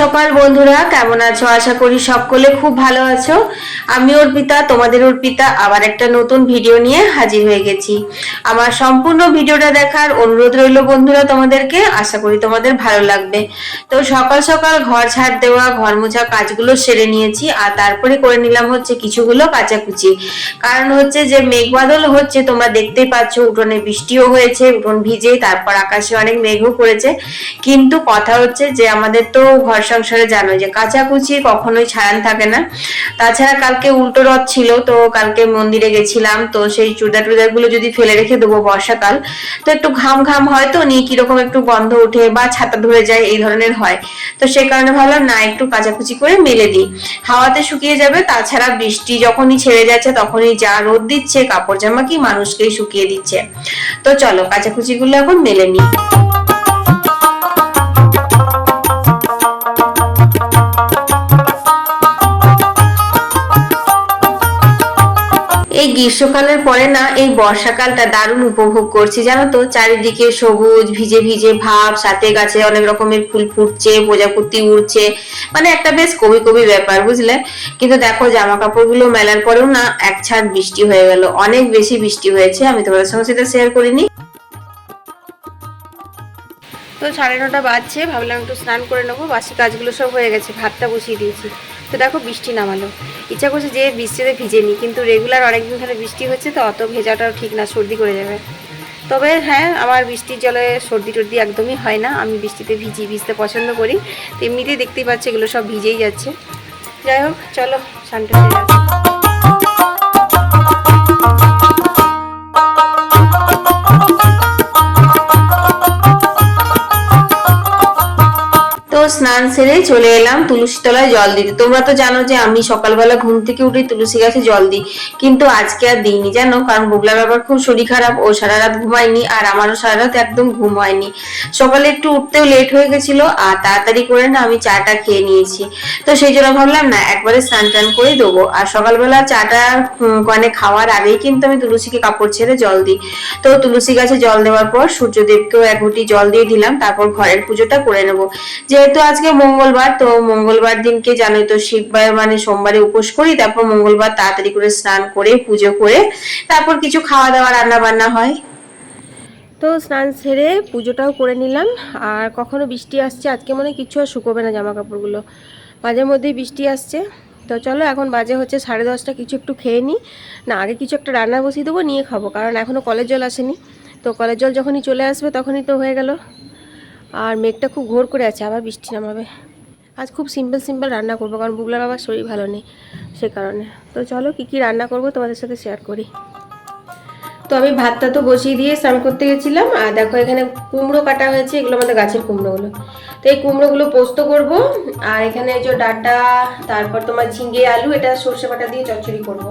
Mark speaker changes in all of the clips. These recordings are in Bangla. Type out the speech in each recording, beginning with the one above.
Speaker 1: সকাল বন্ধুরা, কেমন আছো? আশা করি সকলে খুব ভালো আছো। আমি অর্পিতা, তোমাদের অর্পিতা আবার একটা নতুন ভিডিও নিয়ে হাজির হয়ে গেছি। আমার সম্পূর্ণ ভিডিওটা দেখার অনুরোধ রইল বন্ধুরা তোমাদেরকে, আশা করি তোমাদের ভালো লাগবে। তো সকাল সকাল ঘর ঝাড় দেওয়া, ঘর মোছা কাজগুলো সেরে নিয়েছি, আর তারপরে করে নিলাম হচ্ছে কিছুগুলো কাচাকুচি। কারণ হচ্ছে যে মেঘবাদল হচ্ছে, তোমরা দেখতেই পাচ্ছ, উঠোনে বৃষ্টিও হয়েছে, উঠোন ভিজে, তারপর আকাশে অনেক মেঘও করেছে কিন্তু কথা হচ্ছে যে আমাদের তো ঘর সংসারে জানো যে কাচাকুচি কখনোই ছায়ান থাকে না। তাছাড়া কালকে উল্টো রথ ছিল, তো কালকে মন্দিরে গেছিলাম, তো সেই চুড়িদার টুড়িদারগুলো যদি ফেলে রেখে দেবো বর্ষাকাল, তো একটু ঘাম ঘাম হয় তো নিয়ে কীরকম একটু গন্ধ ওঠে বা ছাতা ধরে যায়, এই ধরনের হয়। তো সেই কারণে ভাবলাম, না, একটু কাচাকুচি করে মেলে দিই। হাওয়াতে শুকিয়ে যাবে, তাছাড়া বৃষ্টি যখনই ছেড়ে যাচ্ছে তখনই যা রোদ দিচ্ছে, কাপড় জামা কি মানুষকেই শুকিয়ে দিচ্ছে। তো চলো কাচাকুচি গুলো এখন মেলে নিই। গ্রীষ্মকালের পরে না এই বর্ষাকালটা দারুণ উপভোগ করছি, জানো তো? চারিদিকে সবুজ, ভিজে ভিজে ভাব, সাথে গাছে অনেক রকমের ফুল ফুটছে, প্রজাপতি উড়ছে মানে একটা বেশ কবি কবি ব্যাপার, বুঝলে? কিন্তু দেখো জামা কাপড়গুলো মেলার পরেও না এক ছাদ বৃষ্টি হয়ে গেল, অনেক বেশি বৃষ্টি হয়েছে, আমি তোমাদের সঙ্গে সেটা শেয়ার করিনি। তো সাড়ে নটা বাজছে, ভাবলাম একটু স্নান করে নেব, বাসি কাজগুলো সব হয়ে গেছে, ভাতটা বসিয়ে দিয়েছি। তো দেখো বৃষ্টি নামালো। ইচ্ছা করছে যে বৃষ্টিতে ভিজে নিই, কিন্তু রেগুলার অনেকদিন ধরে বৃষ্টি হচ্ছে তো, অত ভেজাটাও ঠিক না, সর্দি করে যাবে। তবে হ্যাঁ আমার বৃষ্টির জলে সর্দি টর্দি একদমই হয় না, আমি বৃষ্টিতে ভিজি, ভিজতে পছন্দ করি। তো এমনিতেই দেখতেই পাচ্ছি এগুলো সব ভিজেই যাচ্ছে। যাই হোক, চলো, শান্তি স্নান সেরে চলে এলাম তুলসী তলায় জল দিতে। তোমরা তো জানো যে আমি সকালবেলা ঘুম থেকে উঠে তুলসী গাছে জল দিই। কিন্তু আজকে আর দিইনি, জানো? কারণ বুগলা বাবার খুব শরীর খারাপ, ও সারা রাত ঘুমায়নি আর আমারও সারা রাত একদম ঘুম হয়নি। সকালে একটু উঠতেও লেট হয়ে গেছিল আর তাড়াতাড়ি করে না আমি চাটা খেয়ে নিয়েছি। তো সেই জন্য ভাবলাম, না, একবারে স্নান টান করে দেবো। আর সকালবেলা চাটা মানে খাওয়ার আগেই কিন্তু আমি তুলসীকে কাপড় ছেড়ে জল দিই। তো তুলসী গাছে জল দেওয়ার পর সূর্যদেবকেও এক ঘুটি জল দিয়ে দিলাম, তারপর ঘরের পুজোটা করে নেব। যেহেতু আজকে মঙ্গলবার, তো মঙ্গলবার দিনকে জানোই তো শিববার মানে সোমবারে উপোস করি, তারপর মঙ্গলবার তাড়াতাড়ি করে স্নান করে, পুজো করে, তারপর কিছু খাওয়া দাওয়া রান্না বান্না হয়। তো স্নান সেরে পুজোটাও করে নিলাম, আর কখনো বৃষ্টি আসছে, আজকে মনে কিছু আর শুকোবে না জামা কাপড়গুলো মাঝে মধ্যেই বৃষ্টি আসছে, তো চলো এখন বাজে হচ্ছে সাড়ে দশটা, কিছু একটু খেয়ে নিই। না, আগে কিছু একটা রান্না বসিয়ে দেবো, নিয়ে খাব, কারণ এখনও কলের জল আসেনি। তো কলের জল যখনই চলে আসবে তখনই তো হয়ে গেল। আর মেঘটা খুব ঘোর করে আছে, আবার বৃষ্টি নামাবে। আজ খুব সিম্পল সিম্পল রান্না করব, কারণ বুগলার বাবার শরীর ভালো নেই সে কারণে। তো চলো কী কী রান্না করব তোমাদের সাথে শেয়ার করি। তো আমি ভাতটা তো বসিয়ে দিয়ে স্নান করতে গেছিলাম, আর দেখো এখানে কুমড়ো কাটা হয়েছে, এগুলো আমাদের গাছের কুমড়োগুলো। তো এই কুমড়োগুলো পোস্ত করব, আর এখানে যে ডাটা, তারপর তোমার ঝিঙ্গে আলু, এটা সর্ষে বাটা দিয়ে চচ্চড়ি করব।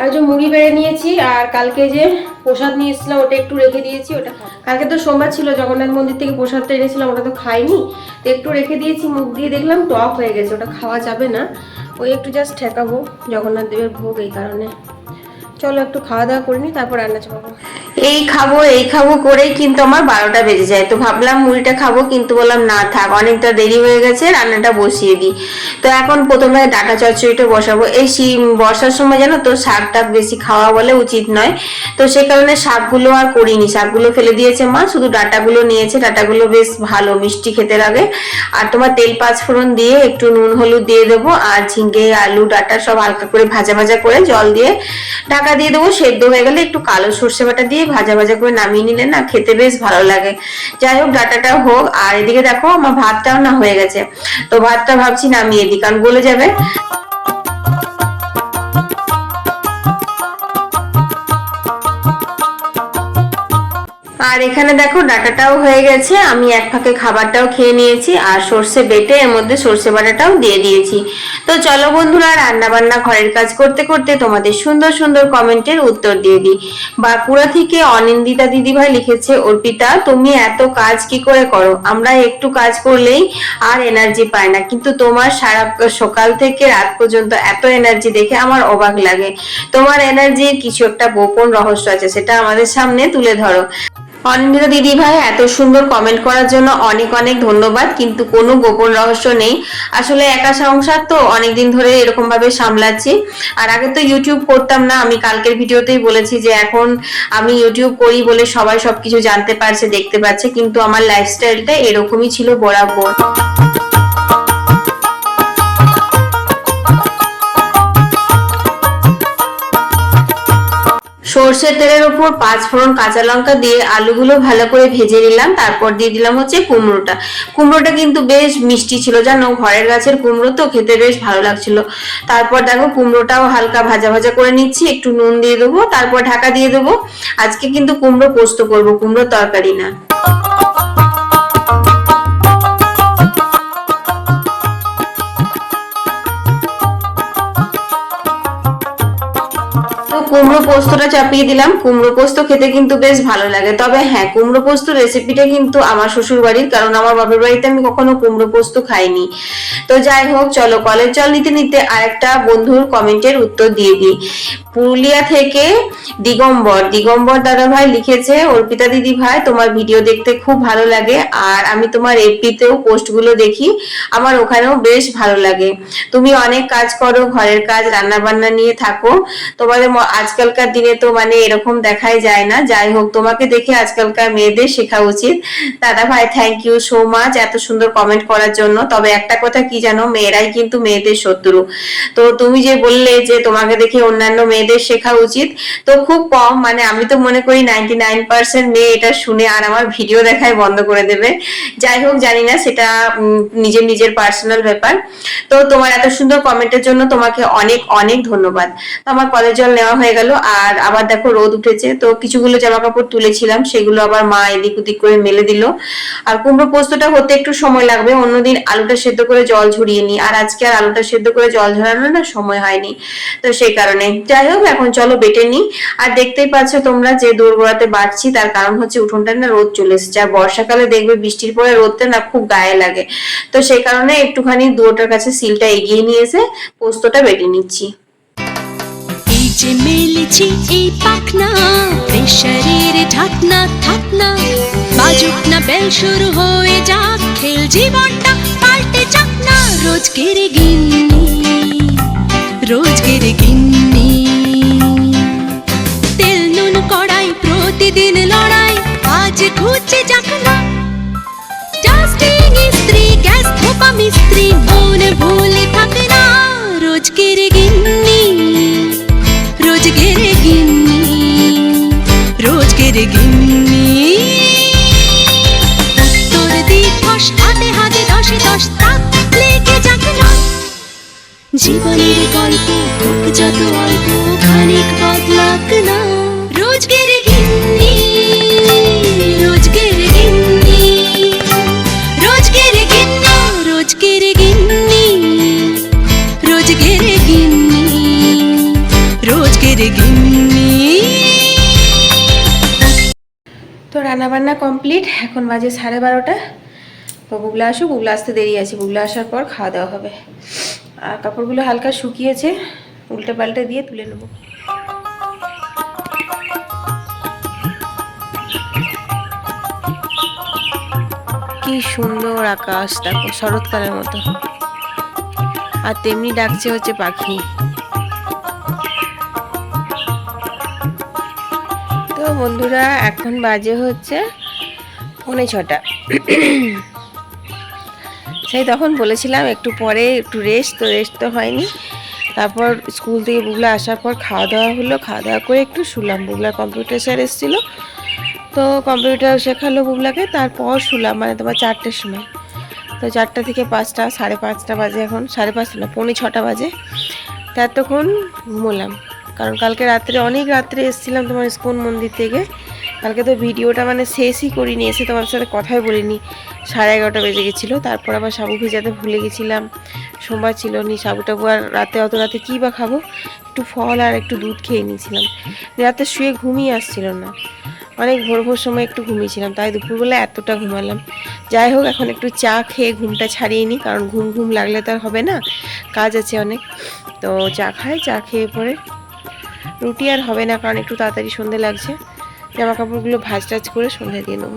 Speaker 1: আর যে মুড়ি বেড়ে নিয়েছি, আর কালকে যে প্রসাদ নিয়ে এসেছিলাম, ওটা একটু রেখে দিয়েছি, ওটা কালকে তো সোমবার ছিল, জগন্নাথ মন্দির থেকে প্রসাদটা এনেছিলাম, ওটা তো খাইনি, তো একটু রেখে দিয়েছি, মুখ দিয়ে দেখলাম টক হয়ে গেছে, ওটা খাওয়া যাবে না, ওই একটু জাস্ট ঠেকাবো, জগন্নাথ দেবের ভোগ এই কারণে। চলো একটু খাওয়া দাওয়া করে নিই তারপর রান্না চাপাবো। এই খাব এই খাব করেই কিন্তু আমার বারোটা বেজে যায়। তো ভাবলাম মুড়িটা খাব, কিন্তু বললাম না থাক, অনেকটা দেরি হয়ে গেছে, রান্নাটা বসিয়ে দিই। তো এখন প্রথমে ডাটা চচ্চড়িটা বসাবো। এই বর্ষার সময় জানো তো শাক টাক বেশি খাওয়া বলে উচিত নয়। তো সে কারণে শাকগুলো আর করিনি। শাকগুলো ফেলে দিয়েছে মা, শুধু ডাটাগুলো নিয়েছে। ডাটাগুলো বেশ ভালো, মিষ্টি খেতে লাগে। আর তোমার তেল পাঁচ ফোড়ন দিয়ে একটু নুন, হলুদ দিয়ে দেবো, আর ঝিঙ্গে আলু, ডাটা সব হালকা করে ভাজা ভাজা করে জল দিয়ে ঢাকা দিয়ে দেবো, সেদ্ধ হয়ে গেলে একটু কালো সর্ষে বাটা দিয়ে ভাজা ভাজা করে নামিয়ে নিলে না খেতে বেশ ভালো লাগে। যাই হোক, ডাটাটা হোক। আর এদিকে দেখো, আমার ভাতটাও না হয়ে গেছে। তো ভাতটা ভাবছি নামিয়ে দিই, কারণ গলে যাবে। আর এখানে দেখো, ডাটাটাও হয়ে গেছে। আমি এক ফাঁকে খাবারটাও খেয়ে নিয়েছি আর সর্ষে বেটে এর মধ্যে সর্ষে বাটাটাও দিয়ে দিয়েছি। তো চলো বন্ধুরা রান্না বান্না ঘরের কাজ করতে করতে তোমাদের সুন্দর সুন্দর কমেন্টের উত্তর দিয়ে দিই। বাঁকুড়া থেকে অনিন্দিতা দিদিভাই লিখেছে, অর্পিতা, তুমি এত কাজ কি করে করো? আমরা একটু কাজ করলেই আর এনার্জি পাই না। কিন্তু তোমার সারা সকাল থেকে রাত পর্যন্ত এত এনার্জি দেখে আমার অবাক লাগে। তোমার এনার্জির কিছু একটা গোপন রহস্য আছে, সেটা আমাদের সামনে তুলে ধরো। অনিন্দিতা দিদি ভাই, এত সুন্দর কমেন্ট করার জন্য অনেক অনেক ধন্যবাদ। কিন্তু কোনো গোপন রহস্য নেই। আসলে একা সংসার তো অনেকদিন ধরে এরকম ভাবে সামলাচ্ছি। আর আগে তো ইউটিউব করতাম না। আমি কালকের ভিডিওতেই বলেছি যে এখন আমি ইউটিউব করি বলে সবাই সবকিছু জানতে পারছে, দেখতে পাচ্ছে কিন্তু আমার লাইফস্টাইলটা এরকমই ছিল বরাবর। সর্ষের তেলের উপর পাঁচ ফোড়ন কাঁচা লঙ্কা দিয়ে আলুগুলো ভালো করে ভেজে নিলাম। তারপর দিয়ে দিলাম হচ্ছে কুমড়োটা। কুমড়োটা কিন্তু বেশ মিষ্টি ছিল, জানো? ঘরের গাছের কুমড়ো তো খেতে বেশ ভালো লাগছিল। তারপর দেখো কুমড়োটাও হালকা ভাজা ভাজা করে নিচ্ছি, একটু নুন দিয়ে দেবো, তারপর ঢাকা দিয়ে দেবো। আজকে কিন্তু কুমড়ো পোস্ত করব কুমড়ো তরকারি না। কুমড়ো পোস্তটা চাপিয়ে দিলাম। কুমড়ো পোস্ত খেতে কিন্তু বেশ ভালো লাগে। তবে হ্যাঁ কুমড়ো পোস্ত রেসিপিটা কিন্তু আমার শ্বশুর বাড়ির কারণ আমার বাপের বাড়িতে আমি কখনো কুমড়ো পোস্ত খাইনি। তো যাই হোক, চলো কলের জল নিতে নিতে আরেকটা বন্ধুর কমেন্টের উত্তর দিয়ে দিই। পুরুলিয়া থেকে দিগম্বর। দিগম্বর দাদা ভাই লিখেছে, অর্পিতা দিদি ভাই তোমার ভিডিও দেখতে খুব ভালো লাগে আর আমি তোমার এফপিতেও পোস্টগুলো দেখি। আমার ওখানেও বেশ ভালো লাগে। তুমি অনেক কাজ করো, ঘরের কাজ রান্না বান্না নিয়ে থাকো। তোমাদের আজকালকার দিনে তো মানে এরকম দেখাই যায় না। যাই হোক, তোমাকে দেখে আজকালকার মেয়েদের শেখা উচিত। দাদা ভাই থ্যাংক ইউ সো মাচ এত সুন্দর কমেন্ট করার জন্য। তবে একটা কথা কি জানো, মেয়েরাই কিন্তু মেয়েদের শত্রু। তো তুমি যে বললে যে তোমাকে দেখে অন্যান্য মেয়েদের শেখা উচিত। তো খুব কম মানে আমি তো মনে করি নাইনটি নাইন পার্সেন্ট মেয়ে এটা শুনে আর আমার ভিডিও দেখায় বন্ধ করে দেবে। যাই হোক, জানি না সেটা নিজের নিজের পার্সোনাল ব্যাপার। তো তোমার এত সুন্দর কমেন্টের জন্য তোমাকে অনেক অনেক ধন্যবাদ। তো আমার কলের জল নেওয়া হয়ে গেল, আর আবার দেখো রোদ উঠেছে। তো কিছুগুলো জামা কাপড় তুলেছিলাম, সেগুলো আবার মা এদিক ওদিক করে মেলে দিল। আর কুমড়ো পোস্তটা হতে একটু সময় লাগবে, অন্যদিন আলুটা সেদ্ধ করে জল ঝরিয়ে নি আর আজকে আর আলুটা সেদ্ধ করে জল ঝরানো না সময় হয়নি, তো সেই কারণে। যাই এখন চলো বেটে নি আর দেখতেই পাচ্ছ তোমরা যে দৌড়গোড়াতে বাড়ছি, তার কারণ হচ্ছে উঠোনটা না রোদ চলে এসেছে। আর বর্ষাকালে দেখবে বৃষ্টির পরে রোদটা না খুব গায়ে লাগে। তো সেই কারণে একটুখানি দুটোটার কাছে সিলটা এগিয়ে নিয়ে এসে পোস্তটা বেটে নিচ্ছি।
Speaker 2: যে মেলেছি এই পাখনা, প্রেশারের ঢাকনা, থাকনা। বাজুক না বেল শুরু হয়ে যাক, খেল জীবনটা পাল্টে যাক না। রোজকের গিন্নি রোজকের গিন্নি। প্রতিদিন লড়াই, আজ যাক না ডাস্টিং ইস্ত্রি গ্যাস ধোপা মিস্ত্রি, মনে ভুলে থাকে না রোজকের গিন্নি। রোজকের গিন্নি রোজকের গিন্নি। উত্তর দিবস হাতে হাতে দশে দশ তাক লেগে যাক না। জীবনের গল্প, হোক যত অল্প, খানিক বদলাক না।
Speaker 1: তো রান্না বান্না কমপ্লিট। এখন বাজে সাড়ে বারোটা। তো বুগলা আসুক বুগলা আসতে দেরি আছে। বুগলা আসার পর খাওয়া দাওয়া হবে। আর কাপড়গুলো হালকা শুকিয়েছে। উল্টে পাল্টে দিয়ে তুলে নেব। কি সুন্দর আকাশ, দেখো শরৎকালের মতো। আর তেমনি ডাকছে হচ্ছে পাখি। বন্ধুরা, এখন বাজে হচ্ছে পৌনে ছটা। সেই তখন বলেছিলাম একটু পরে একটু রেস্ট তো রেস্ট তো হয়নি। তারপর স্কুল থেকে বুগলা আসার পর খাওয়া দাওয়া হলো, খাওয়া দাওয়া করে একটু শুলাম। বুগলা কম্পিউটার স্যার এসেছিল, তো কম্পিউটার শেখালো বুগলাকে তারপর শুলাম মানে তোমার চারটের সময়। তো চারটা থেকে পাঁচটা, সাড়ে পাঁচটা বাজে এখন, সাড়ে পাঁচটা না, পৌনে ছটা বাজে। তা এতক্ষণ ঘুমোলাম। কারণ কালকে রাত্রে, অনেক রাত্রে এসেছিলাম তোমার স্কুল মন্দির থেকে। কালকে তো ভিডিওটা মানে শেষই করিনি, এসে তোমার সাথে কথাই বলিনি। সাড়ে এগারোটা বেজে গেছিল, তারপর আবার সাবু ভেজাতে ভুলে গেছিলাম। সোমবার ছিল নি সাবু টাবু আর রাতে, অত রাতে কী বা খাব? একটু ফল আর একটু দুধ খেয়ে নিয়েছিলাম। রাতে শুয়ে ঘুমিয়ে আসছিল না। অনেক ভোর ভোর সময় একটু ঘুমিয়েছিলাম, তাই দুপুরবেলা এতটা ঘুমালাম। যাই হোক, এখন একটু চা খেয়ে ঘুমটা ছাড়িয়ে নিই কারণ ঘুম ঘুম লাগলে তো আর হবে না, কাজ আছে অনেক। তো চা খাই, চা খেয়ে পরে রুটি আর হবে না, কারণ একটু তাড়াতাড়ি সন্ধে লাগছে।
Speaker 3: জামা কাপড়গুলো ভাজ টাজ করে সন্ধে দিয়ে নেব।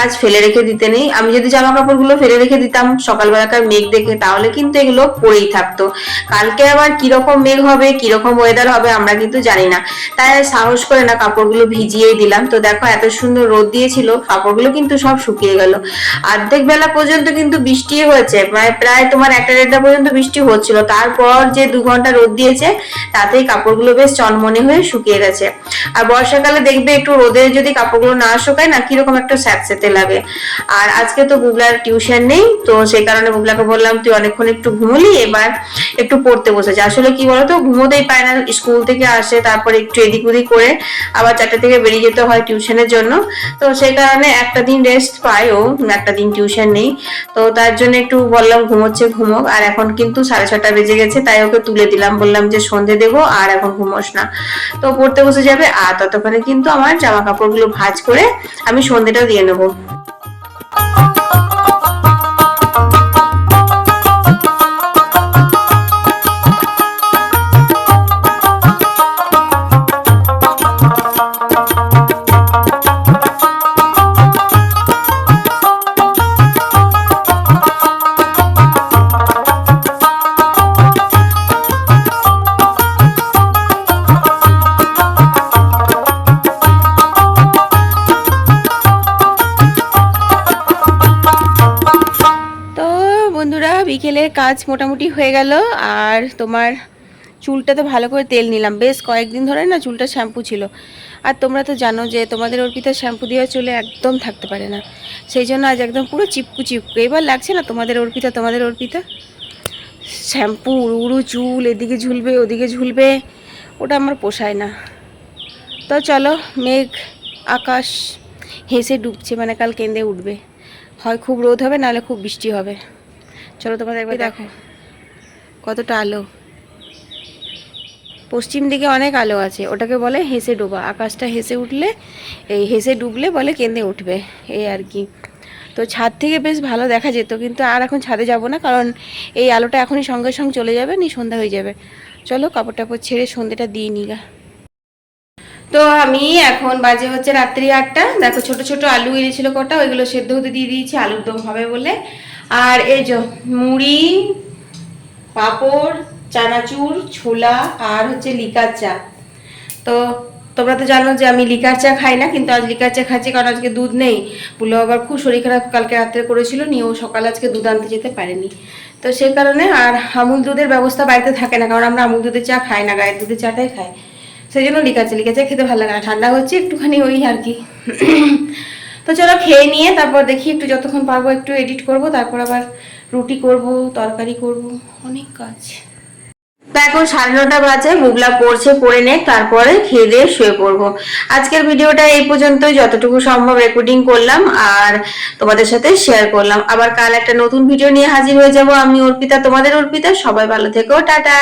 Speaker 1: কাজ ফেলে রেখে দিতে নেই। আমি যদি জামা কাপড়গুলো ফেলে রেখে দিতাম, সকালবেলাকার মেঘ দেখে, তাহলে কিন্তু এগুলো পড়েই থাকতো। কালকে আবার কীরকম মেঘ হবে, কীরকম ওয়েদার হবে, আমরা কিন্তু জানি না। তাই সাহস করে না কাপড়গুলো ভিজিয়েই দিলাম। তো দেখো, এত সুন্দর রোদ দিয়েছিল, কাপড়গুলো কিন্তু সব শুকিয়ে গেল। অর্ধেক বেলা পর্যন্ত কিন্তু বৃষ্টি হয়েছে, প্রায় প্রায় তোমার একটা দেড়টা পর্যন্ত বৃষ্টি হচ্ছিল। তারপর যে দু ঘণ্টা রোদ দিয়েছে, তাতেই কাপড়গুলো বেশ চনমনে হয়ে শুকিয়ে গেছে। আর বর্ষাকালে দেখবে একটু রোদে যদি কাপড়গুলো না শুকায়, না কীরকম একটা স্যাঁতস্যাঁতে লাগে। আর আজকে তো বুবলার টিউশন নেই, তো সেই কারণে বুবলাকে বললাম, তুই অনেকক্ষণ একটু ঘুমলি, এবার একটু পড়তে বসেছে আসলে কি বলতো, ঘুমোতেই পায় না, স্কুল থেকে আসে, তারপর একটু এদিক ওদিক করে আবার চারটে থেকে বেরিয়ে যেতে হয় টিউশনের জন্য। তো সেই কারণে একটা দিন রেস্ট পায় ও, একটা দিন টিউশন নেই। তো তার জন্য একটু বললাম, ঘুমোচ্ছে, ঘুমোক। আর এখন কিন্তু সাড়ে ছটা বেজে গেছে, তাই ওকে তুলে দিলাম। বললাম যে, সন্ধে দেবো, আর এখন ঘুমোস না। তো পড়তে বসে যাবে, আর ততক্ষণে কিন্তু আমার জামা কাপড়গুলো ভাঁজ করে আমি সন্ধেটা দিয়ে নেব।
Speaker 3: মোটামুটি হয়ে গেল। আর তোমার চুলটাতে ভালো করে তেল নিলাম। বেশ কয়েকদিন ধরে না চুলটা শ্যাম্পু ছিল। আর তোমরা তো জানো যে তোমাদের অর্পিতা শ্যাম্পু দেওয়া চুলে একদম থাকতে পারে না। সেই জন্য আজ একদম পুরো চিপকু চিপকু। এবার লাগছে না তোমাদের অর্পিতা তোমাদের অর্পিতা? শ্যাম্পু, উড়ু, চুল, এদিকে ঝুলবে, ওদিকে ঝুলবে। ওটা আমার পোষায় না। তো চলো, মেঘ, আকাশ, হেসে ডুবছে। মানে কাল কেঁদে উঠবে। হয় খুব রোদ হবে, নাহলে খুব বৃষ্টি হবে। চলো তোমাদের একবার দেখো। কতটা আলো। পশ্চিম দিকে অনেক আলো আছে ওটাকে বলে হেসে ডোবা। আকাশটা হেসে উঠলে এই হেসে ডুবলে বলে কেঁদে উঠবে এই আর কি। তো ছাদ থেকে বেশ ভালো দেখা যেত কিন্তু আর এখন ছাদে যাব না কারণ এই আলোটা এখনই সঙ্গে সঙ্গে চলে যাবে নি সন্ধ্যা হয়ে যাবে। চলো কাপড় টাপড় ছেড়ে সন্ধ্যেটা দিয়ে নিগা তো আমি এখন বাজে হচ্ছে রাত্রি আটটা। দেখো ছোট ছোট আলু এনেছিল কটা ওইগুলো সেদ্ধ হতে দিয়ে দিয়েছি আলুর দম হবে বলে। আর এই যে মুড়ি, পাঁপড়, চানাচুর, ছোলা আর হচ্ছে লিকার চা। তো তোমরা তো জানো যে আমি লিকার চা খাই না, কিন্তু আজ লিকার চা খাচ্ছি কারণ আজকে দুধ নেই। পুলো আবার খুব শরীর খারাপ, কালকে রাত্রে করেছিল, নিয়ে ও সকালে আজকে দুধ আনতে যেতে পারেনি। তো সেই কারণে আর আমুল দুধের ব্যবস্থা বাড়িতে থাকে না, কারণ আমরা আমুল দুধের চা খাই না, গায়ের দুধের চাটাই খাই। সেই জন্য লিকার চা লিকার চা খেতে ভালো লাগে না। ঠান্ডা হচ্ছে একটুখানি ওই আর কি। তো চলো খেয়ে নিয়ে তারপর দেখি একটু যতক্ষণ পারব একটু এডিট করব, তারপর আবার রুটি করব, তরকারি করব, অনেক কাজ।
Speaker 1: তা এখন সাড়ে নটা বাজে, মুগলা পড়ছে, পড়ে নে, তারপরে খেয়ে দিয়ে শুয়ে পড়ব। আজকের ভিডিওটা এই পর্যন্তই, যতটুকু সম্ভব রেকর্ডিং করলাম আর তোমাদের সাথে শেয়ার করলাম। আবার কাল একটা নতুন ভিডিও নিয়ে হাজির হয়ে যাব আমি অর্পিতা, তোমাদের অর্পিতা, সবাই ভালো থেকো, টাটা।